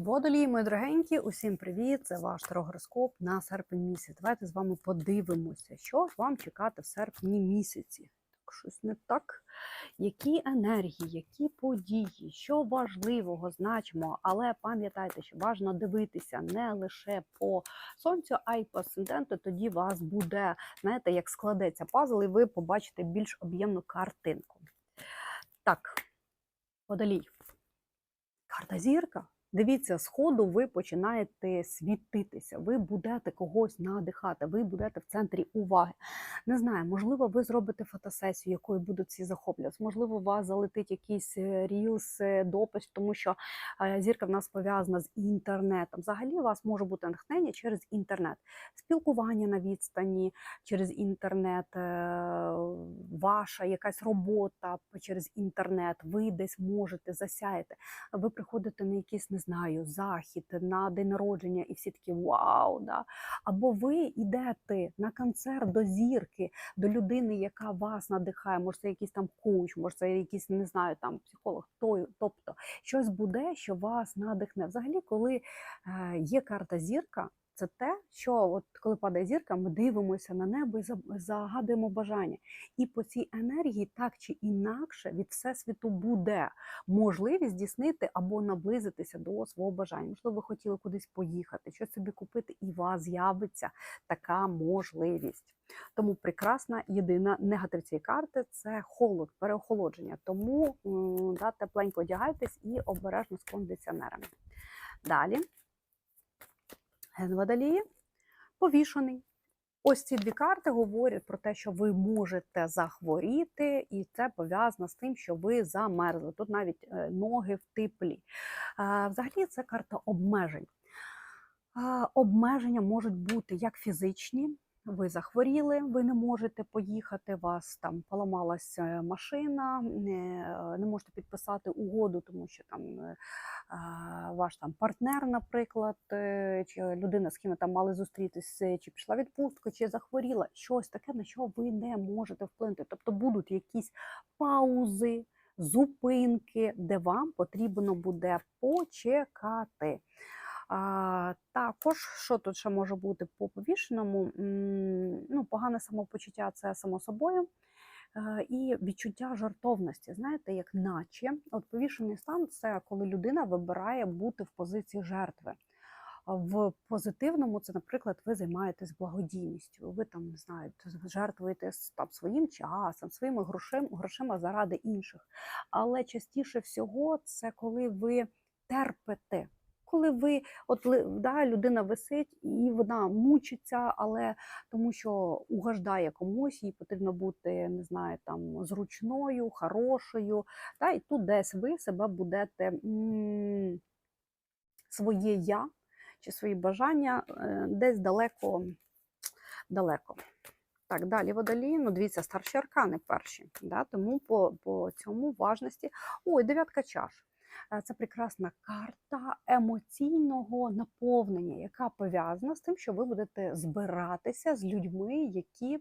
Водолії, мої дорогенькі, усім привіт! Це ваш тарогороскоп на серпень місяць. Давайте з вами подивимося, що вам чекати в серпні місяці. Так, щось не так. Які енергії, які події, що важливого значимо, але пам'ятайте, що важливо дивитися не лише по сонцю, а й по асценденту. Тоді вас буде, знаєте, як складеться пазл, і ви побачите більш об'ємну картинку. Так, водолій. Карта зірка. Дивіться, з ходу ви починаєте світитися, ви будете когось надихати, ви будете в центрі уваги. Не знаю, можливо, ви зробите фотосесію, якою будуть всі захоплюватися. Можливо, у вас залетить якийсь е, рілс, е, допис, тому що е, зірка в нас пов'язана з інтернетом. Взагалі, у вас може бути натхнення через інтернет, спілкування на відстані через інтернет, ваша якась робота через інтернет. Ви десь можете засяяти. Ви приходите на якийсь, не знаю, захід, на день народження, і всі такі вау! Да? Або ви йдете на концерт до зірки, до людини, яка вас надихає, може це якийсь там куч, може це якийсь, не знаю, там психолог, той, тобто щось буде, що вас надихне. Взагалі, коли е, є карта зірка. Це те, що от коли падає зірка, ми дивимося на небо і загадуємо бажання. І по цій енергії так чи інакше від всесвіту буде можливість здійснити або наблизитися до свого бажання. Можливо, ви хотіли кудись поїхати, щось собі купити, і у вас з'явиться така можливість. Тому прекрасна єдина негатив цієї карти це холод, переохолодження. Тому да, тепленько одягайтесь і обережно з кондиціонерами. Далі. Ген Водолії повішений. Ось ці дві карти говорять про те, що ви можете захворіти, і це пов'язано з тим, що ви замерзли. Тут навіть е, ноги в теплі. Взагалі, це карта обмежень. Обмеження можуть бути як фізичні. Ви захворіли, ви не можете поїхати, вас там поламалася машина, не, не можете підписати угоду, тому що там е, ваш там партнер, наприклад, е, чи людина, з ким ви там мали зустрітися, чи пішла в відпустку, чи захворіла, щось таке, на що ви не можете вплинути. Тобто будуть якісь паузи, зупинки, де вам потрібно буде почекати. А, також, що тут ще може бути по повішеному, ну, погане самопочуття це само собою. Е, І відчуття жартовності, знаєте, як наче от повішений стан це коли людина вибирає бути в позиції жертви. В позитивному це, наприклад, ви займаєтесь благодійністю. Ви там не знаю, жертвуєте там своїм часом, своїми грошима, грошима заради інших. Але частіше всього це коли ви терпите. Коли ви, от да, людина висить і вона мучиться, але тому що угождає комусь, їй потрібно бути, не знаю, там зручною, хорошою. Та, і тут десь ви себе будете своє я чи свої бажання е, десь далеко, далеко. Так, далі водолії, ну дивіться, старші аркани перші. Да, тому по, по цьому важності. Ой, дев'ятка чаш. Е, Це прекрасна карта емоційного наповнення, яка пов'язана з тим, що ви будете збиратися з людьми, які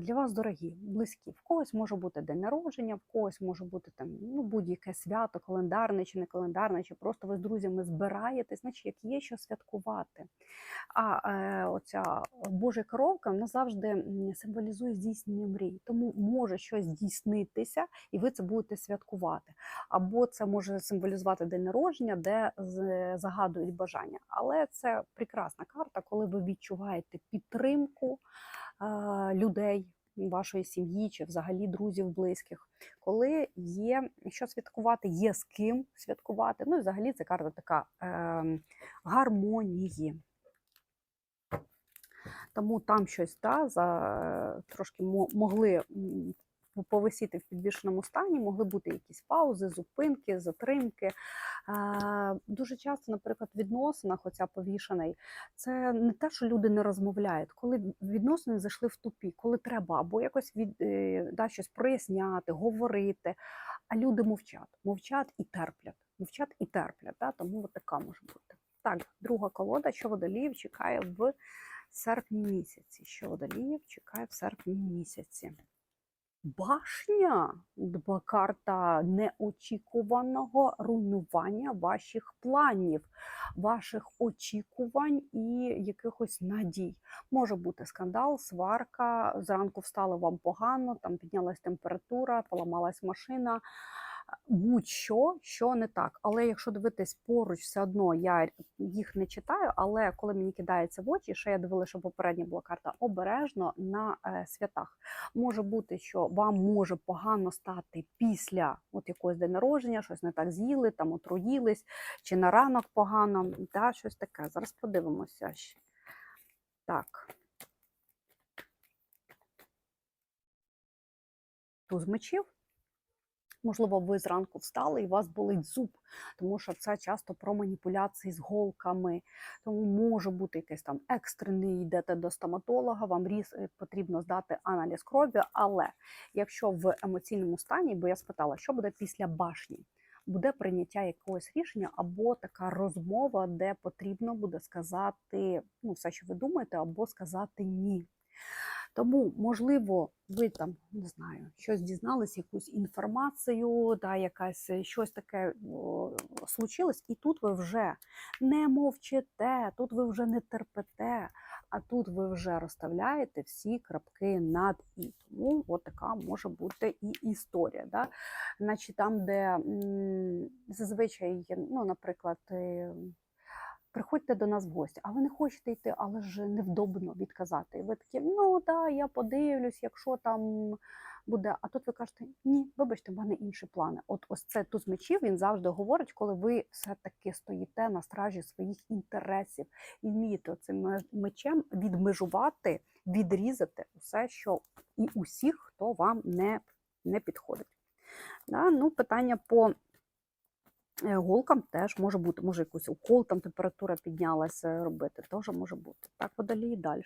для вас дорогі, близькі. В когось може бути день народження, в когось може бути там ну, будь-яке свято, календарне чи не календарне, чи просто ви з друзями збираєтесь, значить, як є що святкувати. А е, оця Божа коровка вона завжди символізує здійснення мрій. Тому може щось здійснитися, і ви це будете святкувати. Або це може символізувати день народження, де загадують бажання. Але це прекрасна карта, коли ви відчуваєте підтримку людей. Вашої сім'ї чи взагалі друзів близьких, коли є що святкувати, є з ким святкувати. Ну і взагалі це карта така е, гармонії. Тому там щось да, за, трошки мо- могли повисіти в підвішеному стані, могли бути якісь паузи, зупинки, затримки. Дуже часто, наприклад, в відносинах, оця повішений, це не те, що люди не розмовляють, коли відносини зайшли в тупі, коли треба або якось від, е, да, щось проясняти, говорити, а люди мовчать, мовчать і терплять, мовчать і терплять. Да? Тому от така може бути. Так, друга колода, що водоліїв чекає в серпні місяці. Що водоліїв чекає в серпні місяці. Башня, карта неочікуваного руйнування ваших планів, ваших очікувань і якихось надій. Може бути скандал, сварка. Зранку встало вам погано, там піднялась температура, поламалась машина. Будь-що, що не так. Але якщо дивитись поруч, все одно я їх не читаю. Але коли мені кидається в очі, ще я дивилася, що попередня була карта обережно на е, святах. Може бути, що вам може погано стати після от якогось день народження, щось не так з'їли, там отруїлись, чи на ранок погано, та, щось таке. Зараз подивимося. Так. Туз мечів. Можливо, ви зранку встали і у вас болить зуб, тому що це часто про маніпуляції з голками. Тому може бути якийсь там екстрений, йдете до стоматолога, вам різ е, потрібно здати аналіз крові. Але якщо в емоційному стані, бо я спитала, що буде після башні, буде прийняття якогось рішення або така розмова, де потрібно буде сказати ну, все, що ви думаєте, або сказати ні. Тому, можливо, ви там не знаю, щось дізнались, якусь інформацію, да, якась е, щось таке случилось, і тут ви вже не мовчите, тут ви вже не терпите, а тут ви вже розставляєте всі крапки над і. Тому от така може бути і історія. Да? Значить, там, де м, зазвичай, ну, наприклад, е, приходьте до нас в гості, а ви не хочете йти, але ж невдобно відказати. І ви такі, ну да, я подивлюсь, якщо там буде. А тут ви кажете, ні, вибачте, в мене інші плани. От ось це туз мечів він завжди говорить, коли ви все-таки стоїте на стражі своїх інтересів і вмієте цим мечем відмежувати, відрізати усе, що і усіх, хто вам не, не підходить. Да? Ну, Питання по голкам теж може бути, може якийсь укол, там температура піднялася робити, теж може бути. Так, водолій далі.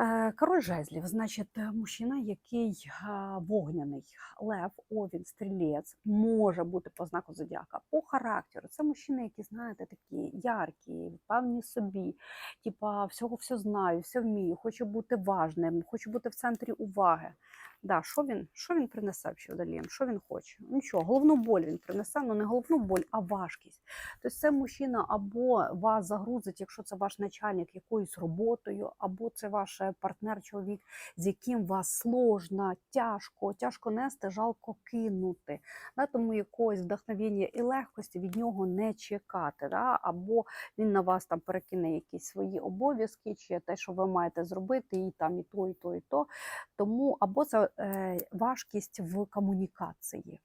Е, Король жезлів, значить, е, мужчина, який вогняний лев, овін, стрілець, може бути по знаку зодіака, по характеру. Це мужчини, які, знаєте, такі яркі, впевнені собі, типа всього все знаю, все вмію, хочу бути важним, хочу бути в центрі уваги. Да, Що він що він принесе водолієм? Що він хоче? Нічого, головну боль він принесе, але не головну боль, а важкість. Тобто це мужчина або вас загрузить, якщо це ваш начальник якоюсь роботою, або це ваш партнер, чоловік, з яким вас сложно, тяжко, тяжко нести, жалко кинути. Да? Тому якогось вдохновення і легкості від нього не чекати. Да? Або він на вас там перекине якісь свої обов'язки, чи те, що ви маєте зробити, і там і то, і то, і то. Тому або це Е, важкість в комунікації,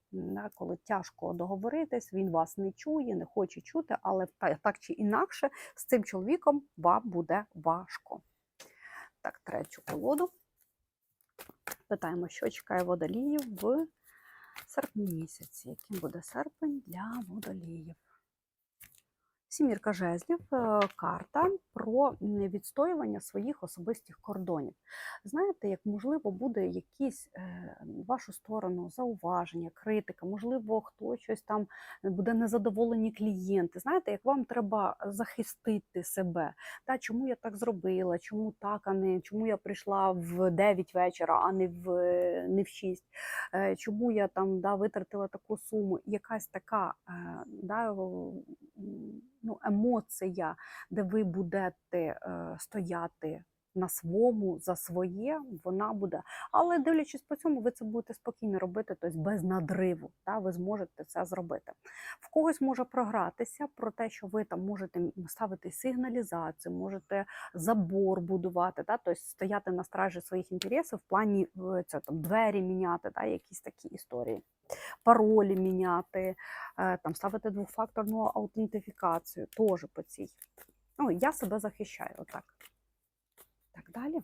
коли тяжко договоритись, він вас не чує, не хоче чути, але так чи інакше з цим чоловіком вам буде важко. Так, третю колоду. Питаємо, що чекає водоліїв в серпні місяці. Яким буде серпень для водоліїв? Сімірка жезлів е, карта про відстоювання своїх особистих кордонів. Знаєте, як можливо буде якісь е, вашу сторону зауваження, критика, можливо, хтось щось там буде незадоволені клієнти. Знаєте, як вам треба захистити себе? Та, Чому я так зробила, чому так, а не чому я прийшла в 9 вечора, а не в не в 6? Е, чому я там да, витратила таку суму? Якась така да, ну, емоція, де ви будете е, стояти на своєму за своє, вона буде. Але дивлячись по цьому, ви це будете спокійно робити, тобто без надриву. Та, ви зможете це зробити. В когось може програтися про те, що ви там можете ставити сигналізацію, можете забор будувати, та, тобто стояти на стражі своїх інтересів в плані це, там, двері міняти, та, якісь такі історії паролі міняти, е, там ставити двохфакторну аутентифікацію, теж по цій. Ну, я себе захищаю, отак. Так далі.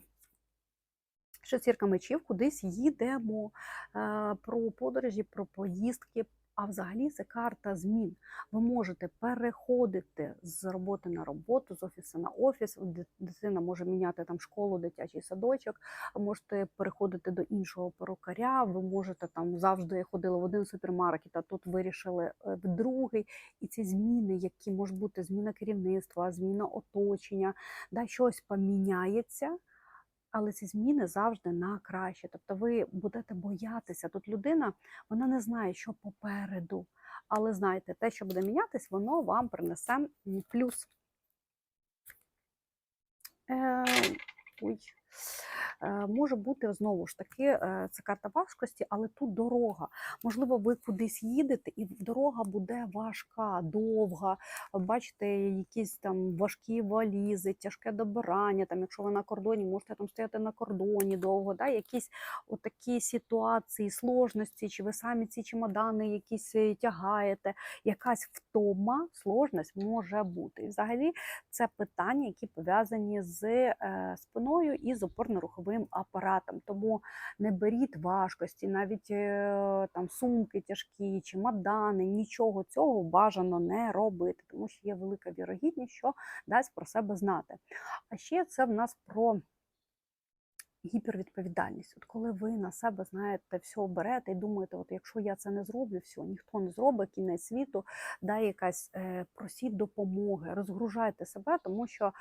Шестірка мечів, кудись їдемо е, про подорожі, про поїздки, а взагалі це карта змін. Ви можете переходити з роботи на роботу, з офісу на офіс. Дитина може міняти там школу, дитячий садочок, можете переходити до іншого перукаря. Ви можете там завжди ходили в один супермаркет, а тут вирішили е, в другий. І ці зміни, які можуть бути зміна керівництва, зміна оточення, да, щось поміняється. Але ці зміни завжди на краще. Тобто ви будете боятися. Тут людина вона не знає, що попереду. Але знаєте, те, що буде мінятись, воно вам принесе плюс. Е, ой. Е, може бути знову ж таки, е, це карта важкості, але тут дорога. Можливо, ви кудись їдете, і дорога буде важка, довга. Бачите, якісь там важкі валізи, тяжке добирання. Там, якщо ви на кордоні, можете там стояти на кордоні довго. Да? Якісь отакі ситуації, сложності, чи ви самі ці чемодани якісь е, тягаєте, якась втома, сложність може бути. І взагалі це питання, які пов'язані з спиною і з опорно-руховим апаратом. Тому не беріть важкості, навіть е, там сумки тяжкі, чи мадани, нічого цього бажано не робити, тому що є велика вірогідність, що дасть про себе знати. А ще це в нас про гіпервідповідальність. От коли ви на себе знаєте, все берете і думаєте, от якщо я це не зроблю, все, ніхто не зробить, кінець світу, да, якась е, просіть допомоги, розгружайте себе, тому що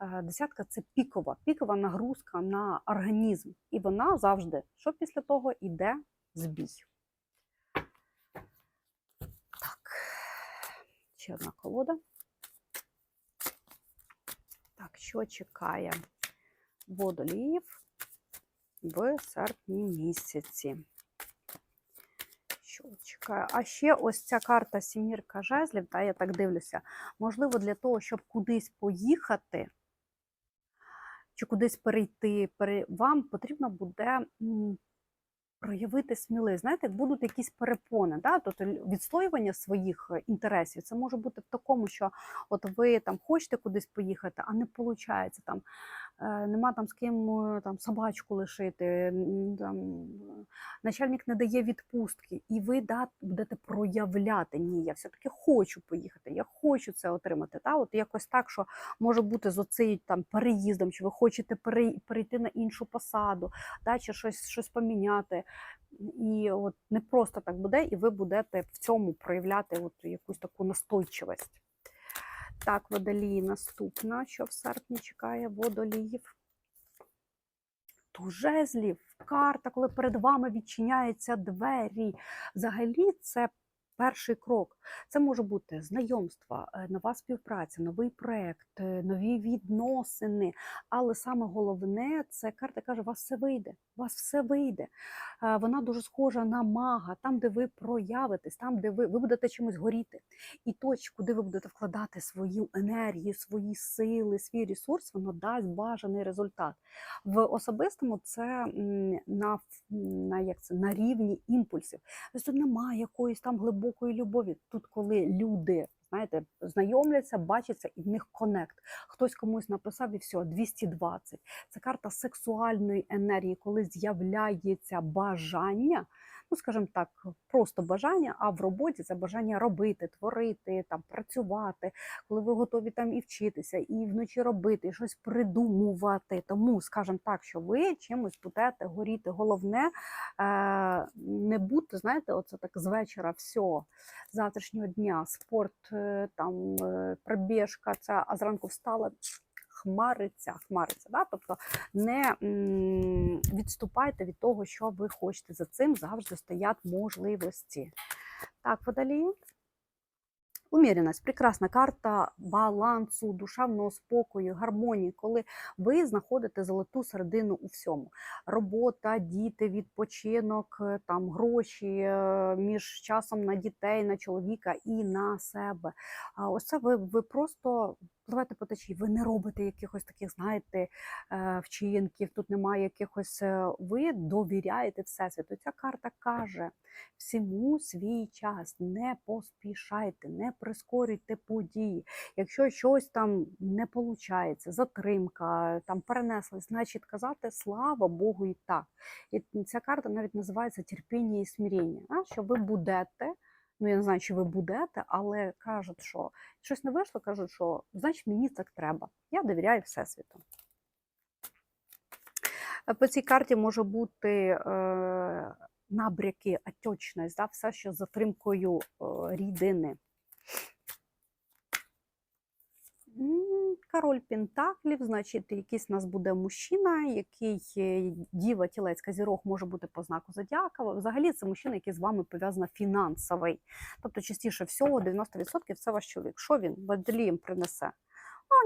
е, десятка це пікова, пікова нагрузка на організм. І вона завжди, що після того йде збій. Так, ще одна колода. Так, що чекає водоліїв? В серпні місяці. Що чекаю? А ще ось ця карта Сімірка жезлів, та я так дивлюся, можливо, для того, щоб кудись поїхати чи кудись перейти, вам потрібно буде проявити сміливість. Знаєте, будуть якісь перепони, да? тобто відстоювання своїх е, інтересів. Це може бути в такому, що от ви там хочете кудись поїхати, а не виходить там. Е, Нема там з ким е, там собачку лишити, там, е, начальник не дає відпустки, і ви да, будете проявляти. Ні, я все-таки хочу поїхати, я хочу це отримати. Та? От якось так, що може бути з оцей там переїздом, чи ви хочете перейти на іншу посаду, да, чи щось, щось поміняти. І от не просто так буде, і ви будете в цьому проявляти от якусь таку настойчивість. Так, водолії наступна, що в серпні чекає водоліїв. Жезлів, карта, коли перед вами відчиняються двері. Взагалі, це перший крок. Це може бути знайомства, е, нова співпраця, новий проект, е, нові відносини. Але саме головне, це карта каже, у вас все вийде. У вас все вийде. Вона дуже схожа на мага, там, де ви проявитесь, там, де ви, ви будете чимось горіти. І точку, куди ви будете вкладати свою енергію, свої сили, свій ресурс, воно дасть бажаний результат. В особистому це на, на, як це, на рівні імпульсів. Тобто немає якоїсь там глибокої любові. Тут, коли люди. Знаєте, знайомляться, бачаться і в них конект. Хтось комусь написав і все, 220. Це карта сексуальної енергії, коли з'являється бажання, ну скажімо так, просто бажання, а в роботі це бажання робити, творити, там працювати, коли ви готові там і вчитися, і вночі робити, і щось придумувати. Тому, скажімо так, що ви чимось будете горіти. Головне е, не бути, знаєте, оце так з вечора, все, завтрашнього дня, спорт, е, там е, пробіжка, ця, а зранку встала. Хмариться, хмариться. Да? Тобто не відступайте від того, що ви хочете. За цим завжди стоять можливості. Так, водолії. Уміреність прекрасна карта балансу, душевного спокою, гармонії, коли ви знаходите золоту середину у всьому. Робота, діти, відпочинок, е, там гроші е, між часом на дітей, на чоловіка і на себе. Ось це ви, ви просто пливете по течії, ви не робите якихось таких, знаєте, е, вчинків, тут немає якихось. Ви довіряєте Всесвіту. Ця карта каже всьому свій час, не поспішайте, не прискорюйте події. Якщо щось там не виходить, затримка, там перенеслась, значить казати слава Богу і так. І ця карта навіть називається терпіння і смирення, а, що ви будете. Ну, я не знаю, чи ви будете, але кажуть, що щось не вийшло, кажуть, що значить мені так треба. Я довіряю Всесвіту. Е, По цій карті може бути е, набряки, отечність, да, все, що затримкою е, рідини. Король Пентаклів, значить, якийсь у нас буде мужчина, який е, діва тілець казірог може бути по знаку зодіака. Взагалі це мужчина, який з вами пов'язано фінансовий. Тобто, частіше всього, 90% це ваш чоловік. Що він водолієм принесе?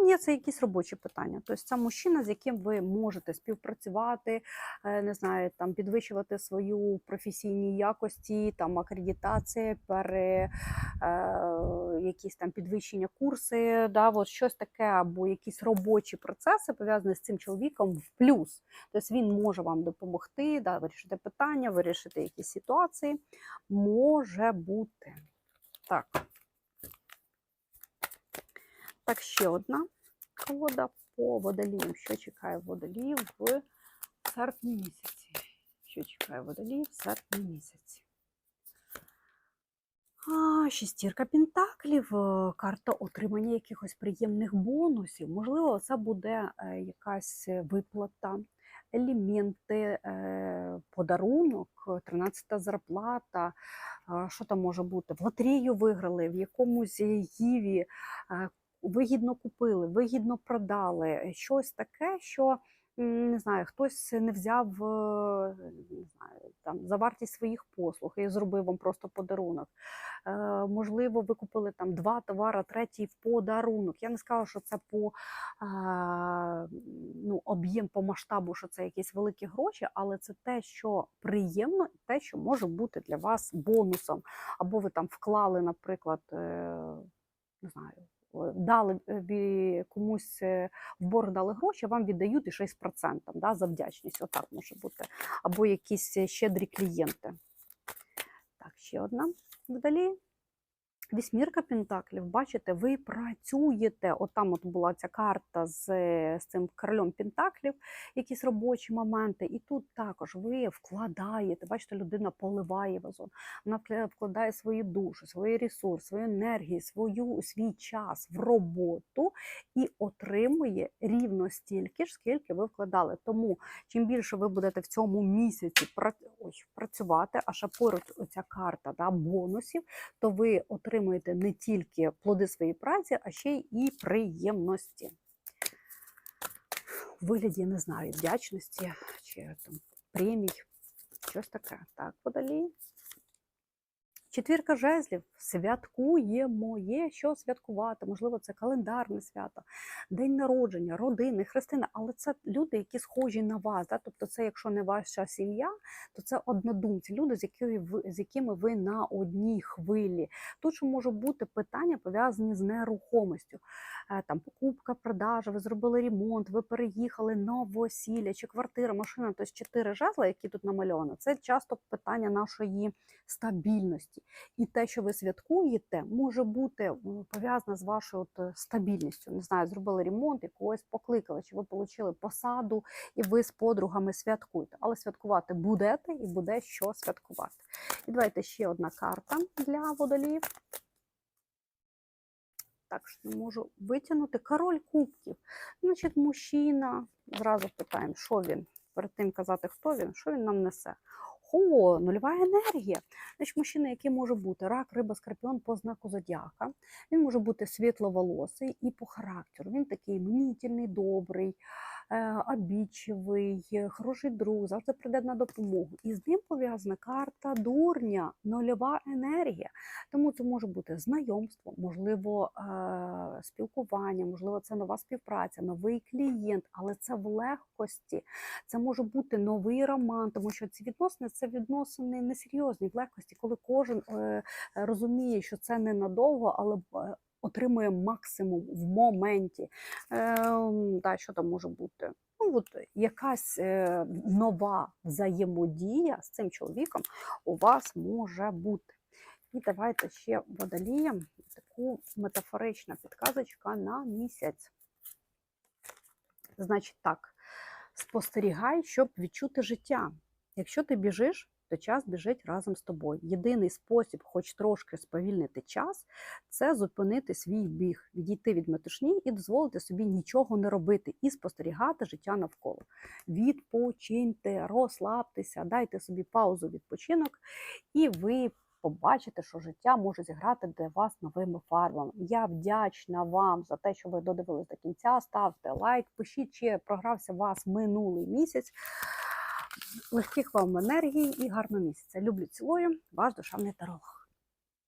Ні, це якісь робочі питання. Тобто це мужчина, з яким ви можете співпрацювати, е, не знаю, там підвищувати свою професійні якості, там акредитація, пере, е, якісь там підвищення курси, да, от щось таке, або якісь робочі процеси пов'язані з цим чоловіком в плюс. Тобто він може вам допомогти, да, вирішити питання, вирішити якісь ситуації. Може бути. Так. Так, ще одна колода по водоліям. Що чекає водоліїв в серпні місяці? Що чекає водоліїв в серпні місяці? А, шестірка пентаклів, е, карта отримання якихось приємних бонусів. Можливо, це буде е, якась виплата, елементи, е, подарунок, 13-та зарплата. Що там може бути? В лотерею виграли, в якомусь гіві вигідно купили, вигідно продали. Щось таке, що не знаю, хтось не взяв е, не знаю, там, за вартість своїх послуг і зробив вам просто подарунок. Е, Можливо, ви купили там два товари, третій в подарунок. Я не скажу, що це по е, ну, об'єм, по масштабу, що це якісь великі гроші, але це те, що приємно, і те, що може бути для вас бонусом. Або ви там вклали, наприклад, е, не знаю. Дали е, комусь е, в борг дали гроші, вам віддають і ще й з процентом, да, за вдячність. Отак може бути. Або якісь е, щедрі клієнти. Так, ще одна. Вдалі. Вісьмірка Пентаклів, бачите, ви працюєте. От там от була ця карта з, з цим королем Пентаклів, якісь робочі моменти. І тут також ви вкладаєте. Бачите, людина поливає вазон, вона вкладає свою душу, свої ресурси, свою енергію, свою, свій час в роботу і отримує рівно стільки ж, скільки ви вкладали. Тому чим більше ви будете в цьому місяці працювати, а ще поруч оця карта да, бонусів, то ви отримуєте не тільки плоди своєї праці, а ще й приємності. У вигляді, я не знаю, вдячності чи там премій, щось таке. Так, подалі. Четвірка жезлів святкуємо. Є що святкувати. Можливо, це календарне свято, день народження, родини, хрестини, але це люди, які схожі на вас. Да? Тобто, це, якщо не ваша сім'я, то це однодумці, люди, з якими ви, з якими ви на одній хвилі. Тут що може бути питання пов'язані з нерухомістю. Е, Там покупка, продажа, ви зробили ремонт, ви переїхали новосілля чи квартира, машина. Тобто чотири жезла, які тут намальовані, це часто питання нашої стабільності. І те, що ви святкуєте, може бути пов'язане з вашою от е, стабільністю. Не знаю, зробили ремонт, і когось покликали, чи ви отримали посаду, і ви з подругами святкуєте. Але святкувати будете і буде що святкувати. І давайте ще одна карта для водоліїв. Так, що не можу витягнути. Король кубків. Значить, мужчина. Зразу питаємо, що він. Перед тим казати, хто він, що він нам несе. О, нульова енергія. Значить, мужчина, який може бути рак, риба, скорпіон по знаку зодіака. Він може бути світловолосий і по характеру. Він такий мнітельний, добрий, е, обідчивий, е, хороший друг, завжди прийде на допомогу. І з ним пов'язана карта дурня, нульова енергія. Тому це може бути знайомство, можливо, е, спілкування, можливо, це нова співпраця, новий клієнт, але це в легкості. Це може бути новий роман, тому що ці відносини це відносини несерйозні, в легкості, коли кожен розуміє, що це ненадовго, але отримує максимум в моменті. Е, да, що там може бути? Ну, от якась е, нова взаємодія з цим чоловіком у вас може бути. І давайте ще водоліям таку метафорична підказочка на місяць. Значить так, спостерігай, щоб відчути життя. Якщо ти біжиш, то час біжить разом з тобою. Єдиний спосіб, хоч трошки сповільнити час, це зупинити свій біг, відійти від метушні і дозволити собі нічого не робити і спостерігати життя навколо. Відпочиньте, розслабтеся, дайте собі паузу, відпочинок, і ви. Побачите, що життя може зіграти для вас новими фарбами. Я вдячна вам за те, що ви додивились до кінця. Ставте лайк, пишіть, чи програвся вас минулий місяць легких вам енергій і гарного місяця. Люблю, цілую, ваш душевний таролог.